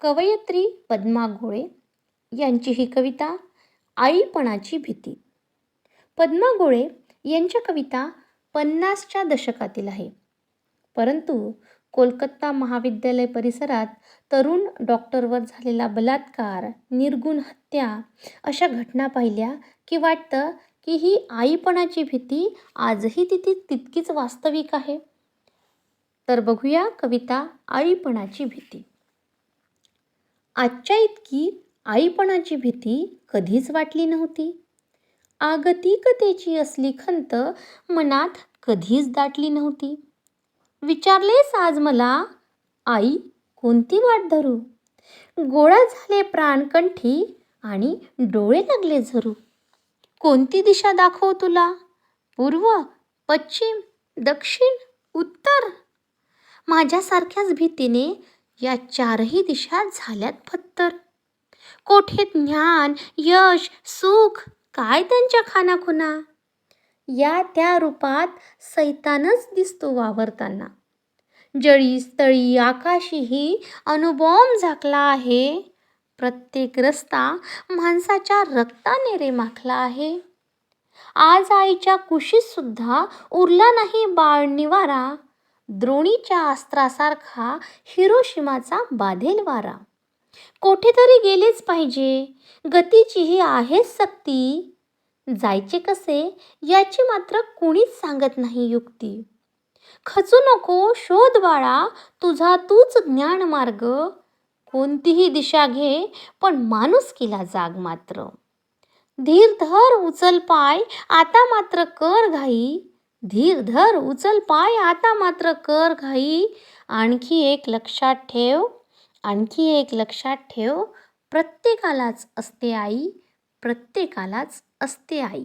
कवयत्री पद्मा गोळे यांची ही कविता आईपणाची भीती. पद्मा गोळे यांच्या कविता पन्नासच्या दशकातील आहे. परंतु कोलकाता महाविद्यालय परिसरात तरुण डॉक्टरवर झालेला बलात्कार निर्गुण हत्या अशा घटना पाहिल्या की वाटतं की ही आईपणाची भीती आजही तिथे तितकीच वास्तविक आहे. तर बघूया कविता आईपणाची भीती. आजच्या इतकी आईपणाची भीती कधीच वाटली नव्हती. आगतिकतेची असली खंत मनात कधीच दाटली नव्हती. विचारलेस आज मला आई कोणती वाट धरू? गोळा झाले प्राणकंठी आणि डोळे लागले झरू. कोणती दिशा दाखव तुला? पूर्व पश्चिम दक्षिण उत्तर? माझ्यासारख्याच भीतीने या चारही दिशा झाल्यात फत्तर कोठे ज्ञान यश सुख काय त्यांच्या खानाखुना? या त्या रूपात सैतानच दिसतो वावरताना. जळी स्थळी आकाशीही अणुबॉम्ब झाकला आहे. प्रत्येक रस्ता माणसाच्या रक्ताने रे माखला आहे. आज आईच्या कुशीत सुद्धा उरला नाही बाळ निवारा. द्रोणीच्या अस्त्रासारखा हिरोशिमाचा बाधेल वारा. कोठेतरी गेलेच पाहिजे. गतीची ही आहेच सक्ती. जायचे कसे याची मात्र कुणीच सांगत नाही युक्ती. खचू नको शोध बाळा तुझा तूच ज्ञान मार्ग कोणतीही दिशा घे पण माणूस केला जाग मात्र. धीर धर उचल पाय आता मात्र कर घाई. धीर धर उचल पाय आता मात्र कर घाई. आणखी एक लक्षात ठेव आणखी एक लक्षात ठेव. प्रत्येकालाच असते आई प्रत्येकालाच असते आई.